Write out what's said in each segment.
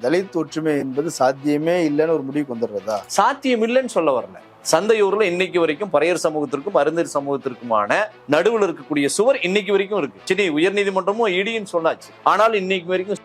தலித் ஒற்றுமை என்பது சாத்தியமே இல்லைன்னு ஒரு முடிவுக்கு வந்துடுறதா? சாத்தியம் இல்லைன்னு சொல்ல வரல. சந்தையூர்ல இன்னைக்கு வரைக்கும் பறையர் சமூகத்திற்கும் அருந்தர் சமூகத்திற்குமான நடுவில் இருக்கக்கூடிய சுவர் இன்னைக்கு வரைக்கும் இருக்கு. சென்னை உயர்நீதிமன்றமும் இடின்னு சொன்னாச்சு. ஆனால் இன்னைக்கு வரைக்கும்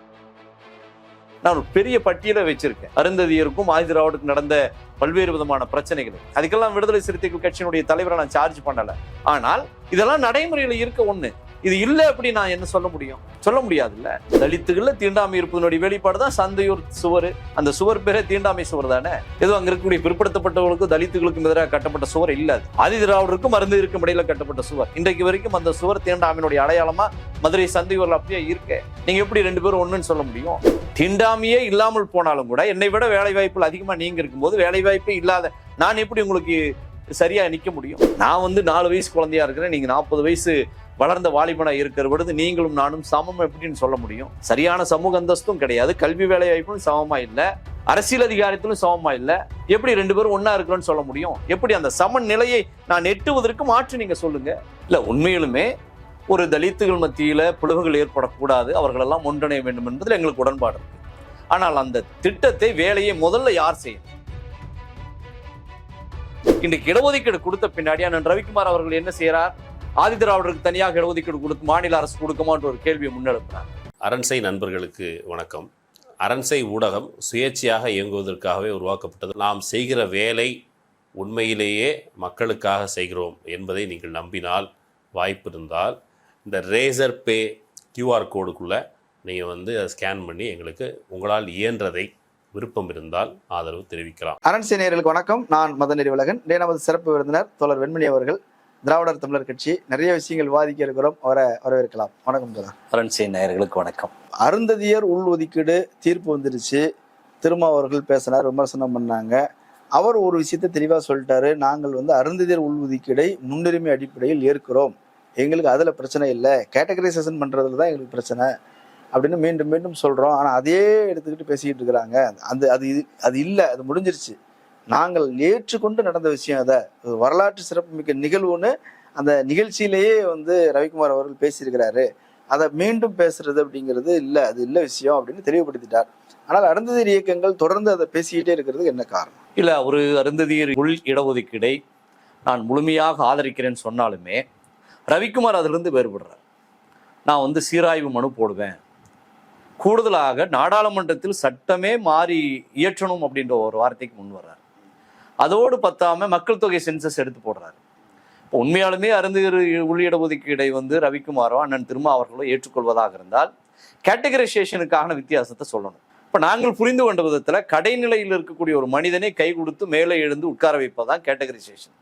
நான் ஒரு பெரிய பட்டியலை வச்சிருக்கேன். அருந்ததியருக்கும் ஆதிதிராவிடுக்கும் நடந்த பல்வேறு விதமான பிரச்சனைகள். அதுக்கெல்லாம் விடுதலை சிறுத்தைகள் கட்சியினுடைய தலைவரை நான் சார்ஜ் பண்ணல. ஆனால் இதெல்லாம் நடைமுறையில இருக்க ஒண்ணு. இது இல்லை அப்படி நான் என்ன சொல்ல முடியும்? சொல்ல முடியாதுல்ல. தலித்துகளில் தீண்டாமை இருப்பதனுடைய வெளிப்பாடு தான் சந்தையூர் சுவர். அந்த சுவர் பேரே தீண்டாமை சுவர் தானே? ஏதோ அங்கே இருக்கக்கூடிய பிற்படுத்தப்பட்டவர்களுக்கும் தலித்துகளுக்கும் எதிராக கட்டப்பட்ட சுவர் இல்லாது ஆதி திராவிடருக்கும் மருந்து இருக்கும் இடையில கட்டப்பட்ட சுவர். இன்றைக்கு வரைக்கும் அந்த சுவர் தீண்டாமையினுடைய அடையாளமா மதுரை சந்தையூரில் அப்படியே இருக்கு. நீங்க எப்படி ரெண்டு பேரும் ஒன்றுன்னு சொல்ல முடியும்? தீண்டாமையே இல்லாமல் போனாலும் கூட என்னை விட வேலை வாய்ப்புகள் அதிகமாக நீங்க இருக்கும்போது வேலை வாய்ப்பே இல்லாத நான் எப்படி உங்களுக்கு சரியா நிக்க முடியும்? நான் வந்து நாலு வயசு குழந்தையா இருக்கிறேன். நீங்க நாற்பது வயசு வளர்ந்த வாலிபனா இருக்கிற பொழுது நீங்களும் நானும் சமம் எப்படின்னு சொல்ல முடியும். சரியான சமூக அந்தஸ்தும் கிடையாது. கல்வி வேலை வாய்ப்பும் சமமா இல்லை. அரசியல் அதிகாரத்திலும் சமமா இல்லை. எப்படி ரெண்டு பேரும் ஒன்றா இருக்கிறோம்னு சொல்ல முடியும்? எப்படி அந்த சமநிலையை நான் எட்டுவதற்கு மாற்று நீங்க சொல்லுங்க. இல்ல உண்மையிலுமே ஒரு தலித்துகள் மத்தியில பிளவுகள் ஏற்படக்கூடாது. அவர்களெல்லாம் ஒன்றிணைய வேண்டும் என்பதில் எங்களுக்கு உடன்பாடு ஆனால் அந்த திட்டத்தை வேலையை முதல்ல யார் செய்யும் இன்றைக்கு இடஒதுக்கீடு கொடுத்த பின்னாடி அண்ணன் ரவிக்குமார் அவர்கள் என்ன செய்கிறார் செய்யறார் ஆதிதிராவிடருக்கு தனியாக இடஒதுக்கீடு கொடுத்து மாநில அரசு கொடுக்குமான்ற ஒரு கேள்வியை முன்னெடுக்கிறார். அரண்சை நண்பர்களுக்கு வணக்கம். அரண்சை ஊடகம் சுயேட்சையாக இயங்குவதற்காகவே உருவாக்கப்பட்டது. நாம் செய்கிற வேலை உண்மையிலேயே மக்களுக்காக செய்கிறோம் என்பதை நீங்கள் நம்பினால் வாய்ப்பு இருந்தால் இந்த ரேசர் பே கியூஆர் கோடுக்குள்ளே நீங்கள் வந்து அதை ஸ்கேன் பண்ணி எங்களுக்கு உங்களால் இயன்றதை விருப்பம் இருந்தால் ஆதரவு தெரிவிக்கலாம். அரண்சை நேயர்களுக்கு வணக்கம். நான் மதநெறி உலகன் நமது சிறப்பு விருந்தினர் தோழர் வெண்மணி அவர்கள். திராவிடர் தமிழர் கட்சி நிறைய விஷயங்கள் விவாதிக்க இருக்கிறோம். அவரை வரவேற்கலாம். வணக்கம் தோழர். அரண்சை நேயர்களுக்கு வணக்கம். அருந்ததியர் உள் ஒதுக்கீடு தீர்ப்பு வந்துருச்சு. திரும்ப அவர்கள் பேசினார் விமர்சனம் பண்ணாங்க. அவர் ஒரு விஷயத்தை தெளிவாக சொல்லிட்டாரு. நாங்கள் வந்து அருந்ததியர் உள் ஒதுக்கீடை முன்னுரிமை அடிப்படையில் ஏற்கிறோம். எங்களுக்கு அதில் பிரச்சனை இல்லை. கேட்டகரைசேஷன் பண்ணுறதுல தான் எங்களுக்கு பிரச்சனை அப்படின்னு மீண்டும் மீண்டும் சொல்கிறோம் ஆனால் அதே எடுத்துக்கிட்டு பேசிக்கிட்டு இருக்கிறாங்க. அந்த அது இது அது இல்லை. அது முடிஞ்சிருச்சு. நாங்கள் ஏற்றுக்கொண்டு நடந்த விஷயம் அதை. வரலாற்று சிறப்புமிக்க நிகழ்வுன்னு அந்த நிகழ்ச்சியிலேயே வந்து ரவிக்குமார் அவர்கள் பேசியிருக்கிறாரு. அதை மீண்டும் பேசுறது அப்படிங்கிறது இல்லை அது இல்லை விஷயம் அப்படின்னு தெளிவுபடுத்திட்டார். ஆனால் அருந்ததியர் இயக்கங்கள் தொடர்ந்து அதை பேசிக்கிட்டே இருக்கிறதுக்கு என்ன காரணம்? இல்லை ஒரு அருந்ததியர் உள் இடஒதுக்கீடை நான் முழுமையாக ஆதரிக்கிறேன்னு சொன்னாலுமே ரவிக்குமார் அதிலிருந்து வேறுபடுறார். நான் வந்து சீராய்வு மனு போடுவேன். கூடுதலாக நாடாளுமன்றத்தில் சட்டமே மாறி இயற்றணும் அப்படின்ற ஒரு வார்த்தைக்கு முன் வர்றார். அதோடு பத்தாம மக்கள் தொகை சென்சஸ் எடுத்து போடுறாரு. உண்மையாலுமே அருந்துகிற உள்ளிட ஒதுக்கீடை வந்து ரவிக்குமாரோ அண்ணன் திருமா அவர்களோ ஏற்றுக்கொள்வதாக இருந்தால் கேட்டகரைசேஷனுக்கான வித்தியாசத்தை சொல்லணும். இப்போ நாங்கள் புரிந்து கொண்ட விதத்தில் கடைநிலையில் இருக்கக்கூடிய ஒரு மனிதனை கை கொடுத்து மேலே எழுந்து உட்கார வைப்பதான் கேட்டகரைசேஷன்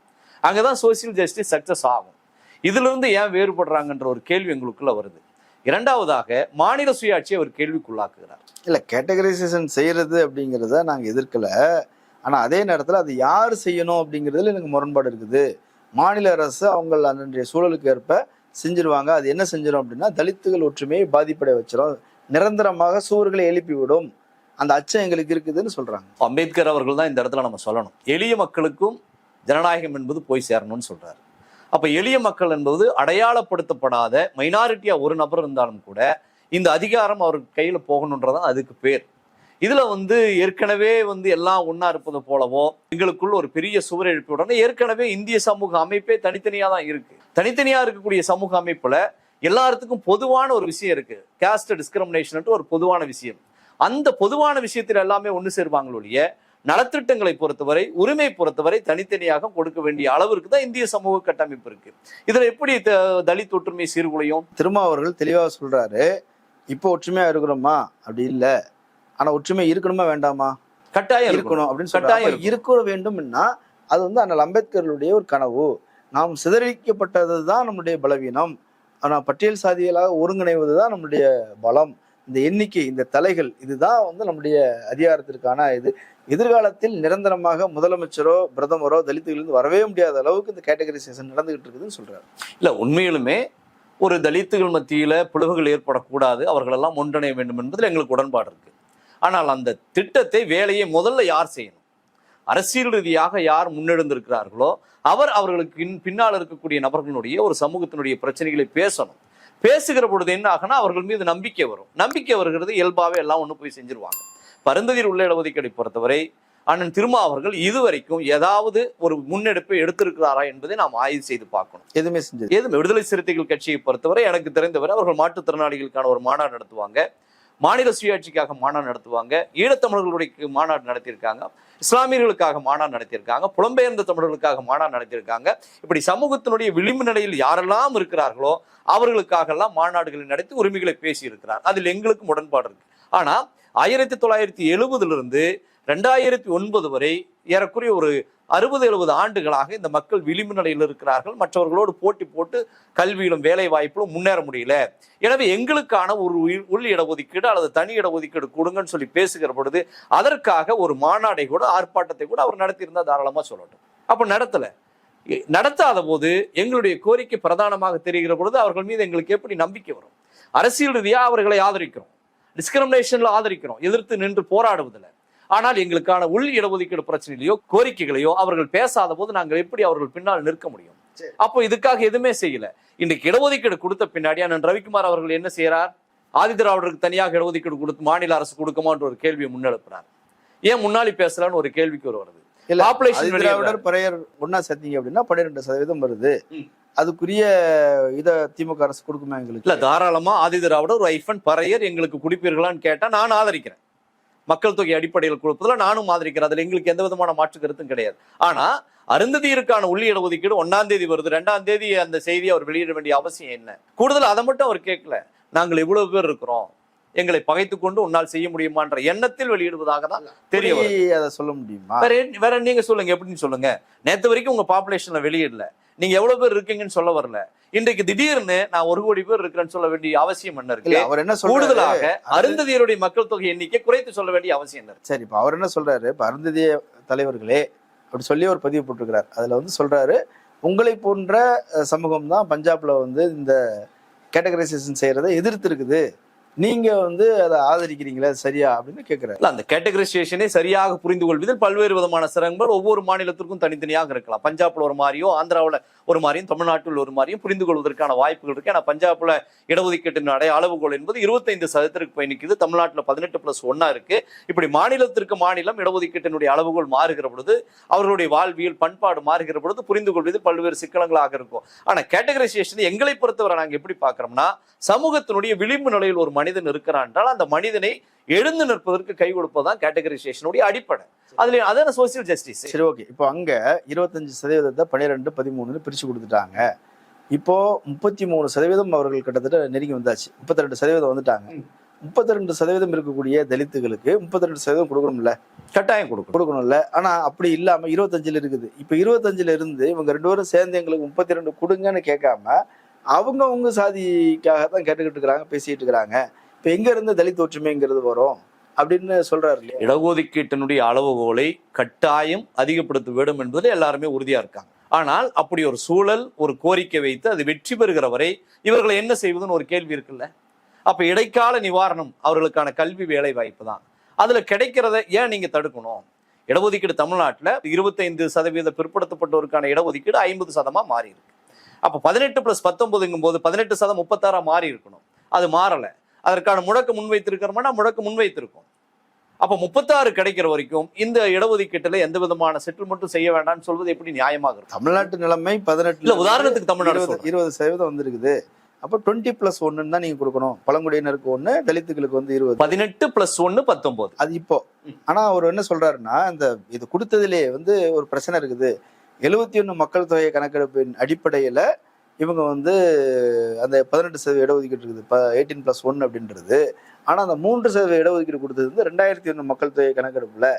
அங்கே தான் சோசியல் ஜஸ்டிஸ் சக்சஸ் ஆகும். இதிலிருந்து ஏன் வேறுபடுறாங்கன்ற ஒரு கேள்வி எங்களுக்குள்ள வருது. இரண்டாவதாக மாநில சுயாட்சியை அவர் கேள்விக்குள்ளாக்குகிறார். இல்லை கேட்டகரைசேஷன் செய்யறது அப்படிங்கிறத நாங்கள் எதிர்க்கல. ஆனால் அதே நேரத்தில் அது யார் செய்யணும் அப்படிங்கிறதுல எனக்கு முரண்பாடு இருக்குது. மாநில அரசு அவங்க அன்றைய சூழலுக்கு ஏற்ப செஞ்சிருவாங்க. அது என்ன செஞ்சிடும் அப்படின்னா தலித்துகள் ஒற்றுமையை பாதிப்படைய வச்சிடும் நிரந்தரமாக சுவர்களை எழுப்பி விடும் அந்த அச்சம் எங்களுக்கு இருக்குதுன்னு சொல்றாங்க. அம்பேத்கர் அவர்கள் தான் இந்த இடத்துல நம்ம சொல்லணும். எளிய மக்களுக்கும் ஜனநாயகம் என்பது போய் சேரணும்னு சொல்றாரு. அப்ப எளிய மக்கள் என்பது அடையாளப்படுத்தப்படாத மைனாரிட்டியா ஒரு நபர் இருந்தாலும் கூட இந்த அதிகாரம் அவர் கையில போகணுன்றதான் அதுக்கு பேர். இதுல வந்து ஏற்கனவே வந்து எல்லாம் ஒன்னா இருப்பது போலவோ எங்களுக்குள்ள ஒரு பெரிய சுவர் எழுப்பி உடனே ஏற்கனவே இந்திய சமூக அமைப்பே தனித்தனியா தான் இருக்கு. தனித்தனியா இருக்கக்கூடிய சமூக அமைப்புல எல்லாத்துக்கும் பொதுவான ஒரு விஷயம் இருக்கு. கேஸ்ட் டிஸ்கிரிமினேஷன் ஒரு பொதுவான விஷயம். அந்த பொதுவான விஷயத்தில் எல்லாமே ஒன்று சேருவாங்களோ நலத்திட்டங்களை பொறுத்தவரை உரிமை பொறுத்தவரை தனித்தனியாக கொடுக்க வேண்டிய அளவிற்கு தான் இந்திய சமூக கட்டமைப்பு இருக்கு. இதுல எப்படி த- தலித் ஒற்றுமை சீர்குலையும்? திருமாவர்கள் அவர்கள் தெளிவாக சொல்றாரு இப்போ ஒற்றுமையா இருக்கிறோமா? அப்படி இல்லை. ஆனா ஒற்றுமை இருக்கணுமா வேண்டாமா? கட்டாயம் இருக்கணும். அப்படின்னு கட்டாயம் இருக்க வேண்டும்னா அது வந்து அண்ணல் அம்பேத்கர்களுடைய ஒரு கனவு. நாம் சிதறடிக்கப்பட்டது தான் நம்முடைய பலவீனம். ஆனால் பட்டியல் சாதிகளாக ஒருங்கிணைவது தான் நம்முடைய பலம். இந்த எண்ணிக்கை இந்த தலைகள் இதுதான் வந்து நம்முடைய அதிகாரத்திற்கான இது. எதிர்காலத்தில் நிரந்தரமாக முதலமைச்சரோ பிரதமரோ தலித்துகளிலிருந்து வரவே முடியாத அளவுக்கு இந்த கேட்டகரைசேஷன் நடந்துகிட்டு இருக்குதுன்னு சொல்றாரு. இல்ல உண்மையிலுமே ஒரு தலித்துகள் மத்தியில பிளவுகள் ஏற்படக்கூடாது. அவர்களெல்லாம் ஒன்றிணைய வேண்டும் என்பதில் எங்களுக்கு உடன்பாடு இருக்கு. ஆனால் அந்த திட்டத்தை வேலையை முதல்ல யார் செய்யணும்? அரசியல் ரீதியாக யார் முன்னெடுந்திருக்கிறார்களோ அவர் அவர்களுக்கு பின்- பின்னால் இருக்கக்கூடிய நபர்களுடைய ஒரு சமூகத்தினுடைய பிரச்சனைகளை பேசணும். பேசுகிற பொழுது என்ன ஆகும்னா அவர்கள் மீது நம்பிக்கை வரும். நம்பிக்கை வருகிறது இயல்பாவே எல்லாம் ஒண்ணு போய் செஞ்சிருவாங்க. பருந்ததியில் உள்ள இடஒதுக்கீடை பொறுத்தவரை அண்ணன் திருமா அவர்கள் இதுவரைக்கும் ஏதாவது ஒரு முன்னெடுப்பை எடுத்திருக்கிறாரா என்பதை நாம் ஆய்வு செய்து பார்க்கணும். எதுவுமே செஞ்சது ஏதும் விடுதலை சிறுத்தைகள் கட்சியை பொறுத்தவரை எனக்கு தெரிந்தவரை அவர்கள் மாற்றுத்திறனாளிகளுக்கான ஒரு மாநாடு நடத்துவாங்க. மாநில சுயாட்சிக்காக மாநாடு நடத்துவாங்க. ஈழத்தமிழர்களுடைய மாநாடு நடத்தியிருக்காங்க. இஸ்லாமியர்களுக்காக மாநாடு நடத்தியிருக்காங்க. புலம்பெயர்ந்த தமிழர்களுக்காக மாநாடு நடத்தியிருக்காங்க. இப்படி சமூகத்தினுடைய விளிம்பு நிலையில் யாரெல்லாம் இருக்கிறார்களோ அவர்களுக்காகலாம் மாநாடுகளை நடத்தி உரிமைகளை பேசி இருக்கிறார் அதில் எங்களுக்கும் உடன்பாடு இருக்கு. ஆனால் ஆயிரத்தி தொள்ளாயிரத்தி எழுபதுல இருந்து ரெண்டாயிரத்தி ஒன்பது வரை ஏறக்குறைய ஒரு அறுபது எழுபது ஆண்டுகளாக இந்த மக்கள் விளிம்பு நிலையில் இருக்கிறார்கள். மற்றவர்களோடு போட்டி போட்டு கல்வியிலும் வேலை வாய்ப்பிலும் முன்னேற முடியல. எனவே எங்களுக்கான ஒரு உள்- இடஒதுக்கீடு அல்லது தனி இடஒதுக்கீடு கொடுங்கன்னு சொல்லி பேசுகிற பொழுது அதற்காக ஒரு மாநாடை கூட ஆர்ப்பாட்டத்தை கூட அவர் நடத்தியிருந்தா தாராளமா சொல்லட்டும். அப்ப நடத்தல. நடத்தாத போது எங்களுடைய கோரிக்கை பிரதானமாக தெரிகிற பொழுது அவர்கள் மீது எங்களுக்கு எப்படி நம்பிக்கை வரும்? அரசியல் ரீதியா அவர்களை ஆதரிக்கிறோம். டிஸ்கிரிமினேஷன்ல ஆதரிக்கிறோம். எதிர்த்து நின்று போராடுவதில்லை. ஆனால் எங்களுக்கான உள் இடஒதுக்கீடு பிரச்சனையிலையோ கோரிக்கைகளையோ அவர்கள் பேசாத போது நாங்கள் எப்படி அவர்கள் பின்னால் நிற்க முடியும். அப்போ இதுக்காக எதுவுமே செய்யல. இன்னைக்கு இடஒதுக்கீடு கொடுத்த பின்னாடி அண்ணன் ரவிக்குமார் அவர்கள் என்ன செய்யறார் ஆதிதிராவிடருக்கு தனியாக இடஒதுக்கீடு கொடுத்து மாநில அரசு கொடுக்குமான்ற ஒரு கேள்வியை முன்னெடுக்கிறார். ஏன் முன்னாடி பேசலான்னு ஒரு கேள்விக்கு ஒரு வருது. இல்ல பறையர் ஒன்னா சேர்த்தீங்க அப்படின்னா பன்னிரெண்டு சதவீதம் வருது. அதுக்குரிய இத திமுக அரசு கொடுக்குமா இல்ல எங்களுக்கு தாராளமா ஆதிதிராவிடர் ஒரு ஐஃபன் பறையர் எங்களுக்கு குடிப்பீர்களான்னு கேட்டா நான் ஆதரிக்கிறேன். மக்கள் தொகை அடிப்படையில் கொடுப்பதுல நானும் ஆதரிக்கிறேன் அதுல எங்களுக்கு எந்த விதமான மாற்று கருத்தும் கிடையாது. ஆனா அருந்ததியருக்கான உள்ளி இடஒதுக்கீடு ஒன்னாம் தேதி வருது. ரெண்டாம் தேதி அந்த செய்தியை அவர் வெளியிட வேண்டிய அவசியம் என்ன? கூடுதல் அதை மட்டும் அவர் கேட்கல. நாங்கள் இவ்வளவு பேர் இருக்கிறோம். எங்களை பகைத்து கொண்டு உன்னால் செய்ய முடியுமான்ற எண்ணத்தில் வெளியிடுவதாக தான் தெரிய அதை சொல்ல முடியுமா? வேற வேற நீங்க சொல்லுங்க? எப்படின்னு சொல்லுங்க. நேத்து வரைக்கும் உங்க பாப்புலேஷன்ல வெளியிடல. நீங்க எவ்வளவு பேர் இருக்கீங்கன்னு சொல்ல வரல. இன்றைக்கு திடீர்னு நான் ஒரு கோடி பேர் இருக்கிறேன்னு சொல்ல வேண்டிய அவசியம் என்ன இருக்கு? அவர் என்ன கூடுதலாக அருந்ததியருடைய மக்கள் தொகை எண்ணிக்கை குறைத்து சொல்ல வேண்டிய அவசியம் என்ன சரி இப்ப அவர் என்ன சொல்றாரு? இப்ப அருந்ததிய தலைவர்களே அப்படி சொல்லி ஒரு பதிவு போட்டிருக்கிறார். அதுல வந்து சொல்றாரு உங்களை போன்ற சமூகம் தான் பஞ்சாப்ல வந்து இந்த கேட்டகரைசேஷன் செய்யறதை எதிர்த்து இருக்குது நீங்க வந்து அதை ஆதரிக்கிறீங்களா? சரியா? அப்படின்னு கேட்கிறேன் இல்ல அந்த கேட்டகரைசேஷனை சரியாக புரிந்து கொள்வதில் பல்வேறு விதமான சிரமங்கள் ஒவ்வொரு மாநிலத்திற்கும் தனித்தனியாக இருக்கலாம். பஞ்சாப்ல ஒரு மாதிரியோ ஆந்திராவுல ஒரு மாதிரியும் தமிழ்நாட்டில் ஒரு மாதிரியும் புரிந்து கொள்வதற்கான வாய்ப்புகள் இருக்கு. ஆனா பஞ்சாப்ல இடஒதுக்கீட்டின் அடைய அளவுகோல் என்பது இருபத்தைந்து சதவீதத்திற்கு பயணிக்குது தமிழ்நாட்டில் பதினெட்டு பிளஸ் ஒன்னா இருக்கு. இப்படி மாநிலத்திற்கு மாநிலம் இடஒதுக்கீட்டினுடைய அளவுகோல் மாறுகிற பொழுது அவர்களுடைய வாழ்வியல் பண்பாடு மாறுகிற பொழுது புரிந்து கொள்வது பல்வேறு சிக்கலங்களாக இருக்கும். ஆனா கேட்டகரைசேஷன் எங்களை பொறுத்தவரை நாங்க எப்படி பார்க்கறோம்னா சமூகத்தினுடைய விளிம்பு நிலையில் ஒரு மனிதன் இருக்கிறான் என்றால் அந்த மனிதனை எழுந்து நிற்பதற்கு கை கொடுப்பதுதான் கேட்டகரைசேஷனுடைய அடிப்படை. அதுல அதான சோசியல் ஜஸ்டிஸ் சரி ஓகே இப்போ அங்க இருபத்தஞ்சு சதவீதத்தை பன்னிரெண்டு பதிமூணு பிரிச்சு கொடுத்துட்டாங்க. இப்போ முப்பத்தி மூணு சதவீதம் அவர்கள் கிட்டத்தட்ட நெருங்கி வந்தாச்சு. முப்பத்தி ரெண்டு சதவீதம் வந்துட்டாங்க. முப்பத்தி ரெண்டு சதவீதம் இருக்கக்கூடிய தலித்துகளுக்கு முப்பத்தி ரெண்டு சதவீதம் கொடுக்கணும்ல? கட்டாயம் கொடுக்கணும். கொடுக்கணும்ல. ஆனா அப்படி இல்லாம இருபத்தஞ்சுல இருக்குது. இப்ப இருபத்தஞ்சுல இருந்து இவங்க ரெண்டு பேரும் சேர்ந்து எங்களுக்கு முப்பத்தி ரெண்டு கொடுங்கன்னு கேட்காம அவங்க உங்க சாதிக்காக தான் கேட்டுக்கிட்டு இருக்கிறாங்க பேசிட்டு இருக்கிறாங்க. இப்ப எங்க இருந்து தலித் ஒற்றுமைங்கிறது வரும் அப்படின்னு சொல்றாரு இல்லையா? இடஒதுக்கீட்டினுடைய அளவுகோலை கட்டாயம் அதிகப்படுத்த வேண்டும் என்பதில் எல்லாருமே உறுதியா இருக்காங்க. ஆனால் அப்படி ஒரு சூழல் ஒரு கோரிக்கை வைத்து அது வெற்றி பெறுகிற வரை இவர்களை என்ன செய்வதுன்னு ஒரு கேள்வி இருக்குல்ல? அப்ப இடைக்கால நிவாரணம் அவர்களுக்கான கல்வி வேலை வாய்ப்பு தான். அதுல கிடைக்கிறத ஏன் நீங்க தடுக்கணும்? இடஒதுக்கீடு தமிழ்நாட்டில் இருபத்தைந்து சதவீத பிற்படுத்தப்பட்டோருக்கான இடஒதுக்கீடு ஐம்பது சதமா மாறி இருக்கு. அப்போ பதினெட்டு பிளஸ் பத்தொன்பதுங்கும் போது பதினெட்டு சதம் முப்பத்தாறா மாறி இருக்கணும். அது மாறல. அதற்கான முழக்க முன்வைத்திருக்கிறோம்னா முழக்க முன்வைத்திருக்கோம். அப்ப முப்பத்தாறு கிடைக்கிற வரைக்கும் இந்த இடஒதுக்கீட்டுல எந்த விதமான செட்டில்மெண்ட்டும் செய்ய வேண்டாம்னு சொல்வது எப்படி நியாயமாக தமிழ்நாட்டு நிலைமை பதினெட்டு இல்ல உதாரணத்துக்கு தமிழ்நாடு இருபது சதவீதம் வந்திருக்குது. அப்ப டுவெண்ட்டி பிளஸ் ஒன்னு தான் நீங்க கொடுக்கணும். பழங்குடியினருக்கு ஒண்ணு தலித்துகளுக்கு வந்து இருபது. பதினெட்டு பிளஸ் ஒன்னு பத்தொன்பது. அது இப்போ. ஆனா அவர் என்ன சொல்றாருன்னா இந்த இது கொடுத்ததிலே வந்து ஒரு பிரச்சனை இருக்குது. எழுபத்தி ஒண்ணு மக்கள் தொகை கணக்கெடுப்பின் அடிப்படையில இவங்க வந்து அந்த பதினெட்டு சதவீத இடஒதுக்கீடு இருக்குது. இப்போ எயிட்டீன் ப்ளஸ் ஒன் அப்படின்றது. ஆனால் அந்த மூன்று சதவீத இடஒதுக்கீடு கொடுத்தது வந்து ரெண்டாயிரத்தி ஒன்று மக்கள் தொகை கணக்கெடுப்புல.